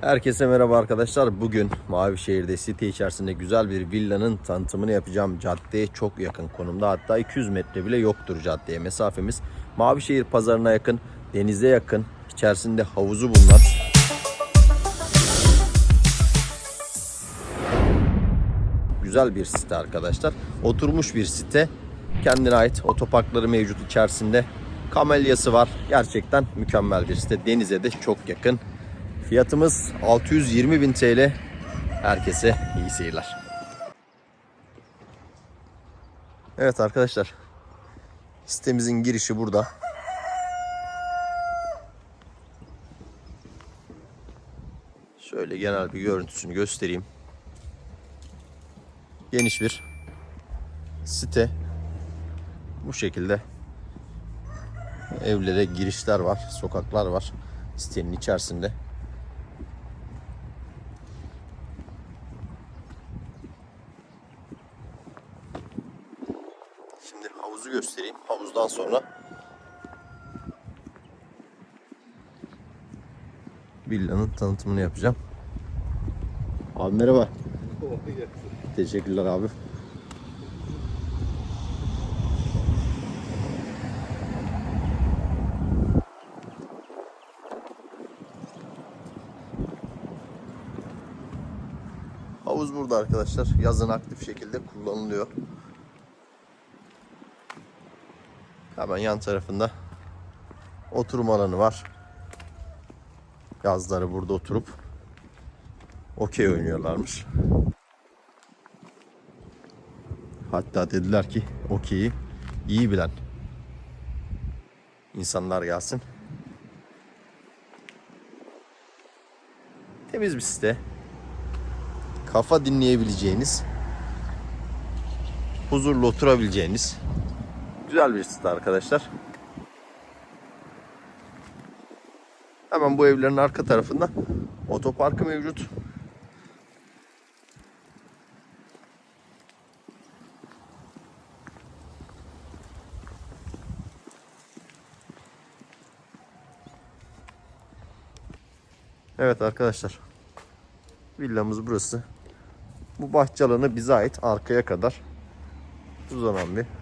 Herkese merhaba arkadaşlar. Bugün Mavişehir'de site içerisinde güzel bir villanın tanıtımını yapacağım. Caddeye çok yakın konumda. Hatta 200 metre bile yoktur caddeye mesafemiz. Mavişehir pazarına yakın, denize yakın. İçerisinde havuzu bulunan güzel bir site arkadaşlar. Oturmuş bir site. Kendine ait otoparkları mevcut içerisinde. Kamelyası var. Gerçekten mükemmel bir site. Denize de çok yakın. Fiyatımız 620 bin TL. Herkese iyi seyirler. Evet arkadaşlar. Sitemizin girişi burada. Şöyle genel bir görüntüsünü göstereyim. Geniş bir site. Bu şekilde evlere girişler var, sokaklar var sitenin içerisinde. Şimdi havuzu göstereyim. Havuzdan sonra villanın tanıtımını yapacağım. Abi merhaba. Teşekkürler abi. Havuz burada arkadaşlar. Yazın aktif şekilde kullanılıyor. Hemen yan tarafında oturum alanı var. Yazları burada oturup okey oynuyorlarmış. Hatta dediler ki okeyi iyi bilen insanlar gelsin. Temiz bir site. Kafa dinleyebileceğiniz, huzurlu oturabileceğiniz güzel bir site arkadaşlar. Hemen bu evlerin arka tarafında otoparkı mevcut. Evet arkadaşlar. Villamız burası. Bu bahçe alanı bize ait arkaya kadar uzanan bir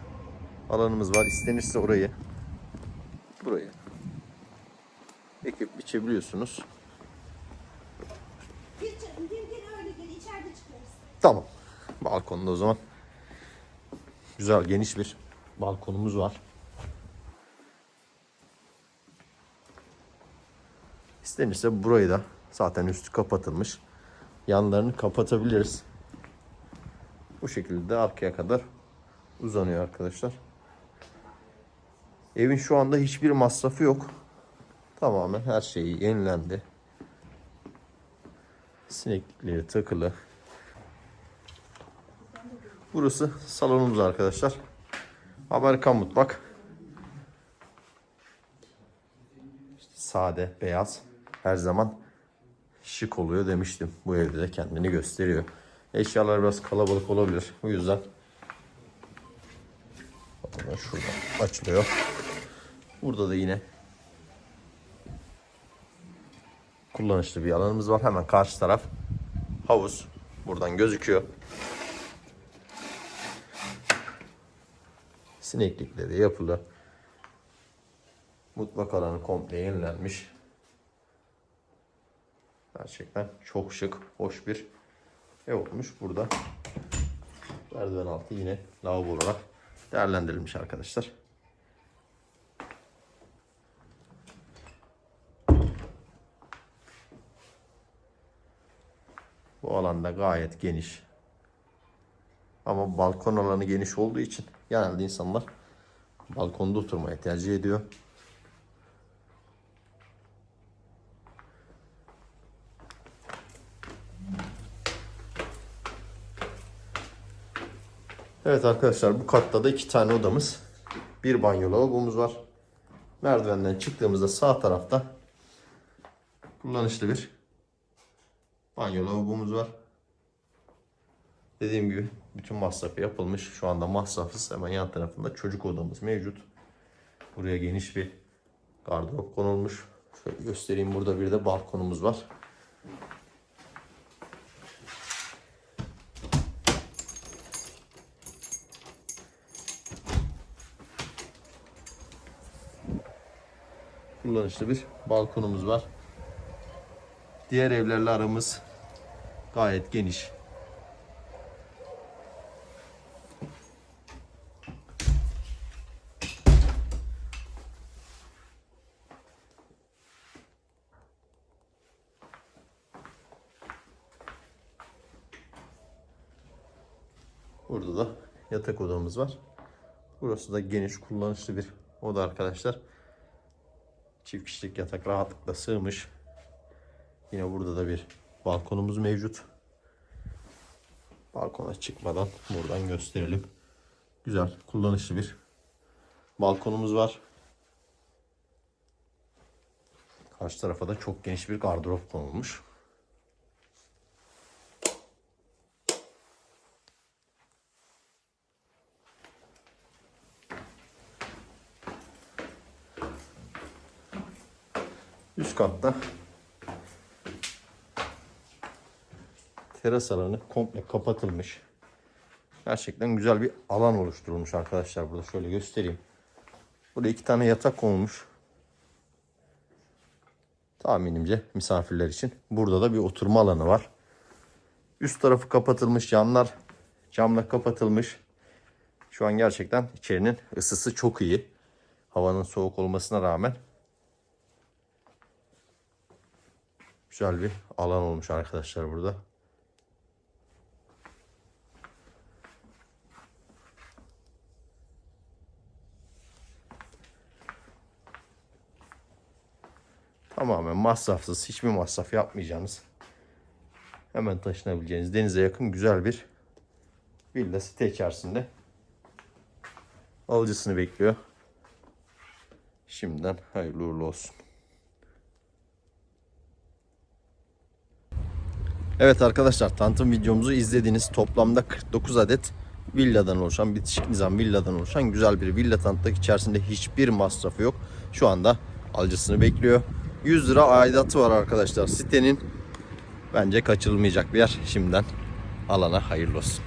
alanımız var. İstenirse orayı burayı ekip biçebiliyorsunuz. Gir canım, gir gir öyle gir. İçeride çıkarız. Tamam. Balkonda o zaman. Güzel geniş bir balkonumuz var. İstenirse burayı da zaten üstü kapatılmış. Yanlarını kapatabiliriz. Bu şekilde de arkaya kadar uzanıyor arkadaşlar. Evin şu anda hiçbir masrafı yok. Tamamen her şeyi yenilendi. Sineklikleri takılı. Burası salonumuz arkadaşlar. Amerikan mutfak. İşte sade, beyaz. Her zaman şık oluyor demiştim. Bu evde de kendini gösteriyor. Eşyalar biraz kalabalık olabilir. Bu yüzden Bakın şurada açılıyor. Burada da yine kullanışlı bir alanımız var. Hemen karşı taraf havuz. Buradan gözüküyor. Sineklikleri yapılı. Mutfak alanı komple yenilenmiş. Gerçekten çok şık, hoş bir ev olmuş burada. Merdiven altı yine lavabo olarak değerlendirilmiş arkadaşlar. Bu alanda gayet geniş. Ama balkon alanı geniş olduğu için genelde insanlar balkonda oturmayı tercih ediyor. Evet arkadaşlar bu katta da iki tane odamız. Bir banyo lavabomuz var. Merdivenden çıktığımızda sağ tarafta kullanışlı bir Banyo lavabomuz var. Dediğim gibi bütün masrafı yapılmış. Şu anda masrafsız. Hemen yan tarafında çocuk odamız mevcut. Buraya geniş bir gardırop konulmuş. Şöyle göstereyim. Burada bir de balkonumuz var. Kullanışlı bir balkonumuz var. Diğer evlerle aramız gayet geniş. Burada da yatak odamız var. Burası da geniş kullanışlı bir oda arkadaşlar. Çift kişilik yatak rahatlıkla sığmış. Yine burada da bir balkonumuz mevcut. Balkona çıkmadan buradan gösterelim. Güzel, kullanışlı bir balkonumuz var. Karşı tarafa da çok geniş bir gardırop konulmuş. Üst katta teras alanı komple kapatılmış. Gerçekten güzel bir alan oluşturulmuş arkadaşlar burada. Şöyle göstereyim. Burada iki tane yatak konulmuş. Tahminimce misafirler için. Burada da bir oturma alanı var. Üst tarafı kapatılmış. Yanlar camla kapatılmış. Şu an gerçekten içerinin ısısı çok iyi. Havanın soğuk olmasına rağmen Güzel bir alan olmuş arkadaşlar burada. Tamamen masrafsız, hiçbir masraf yapmayacağınız, hemen taşınabileceğiniz denize yakın güzel bir villa site içerisinde alıcısını bekliyor. Şimdiden hayırlı uğurlu olsun. Evet arkadaşlar tanıtım videomuzu izlediğiniz toplamda 49 adet villadan oluşan bitişik nizam villadan oluşan güzel bir villa tanıttık. İçerisinde hiçbir masrafı yok. Şu anda alıcısını bekliyor. 100 lira aidatı var arkadaşlar sitenin. Bence kaçırılmayacak bir yer. Şimdiden alana hayırlı olsun.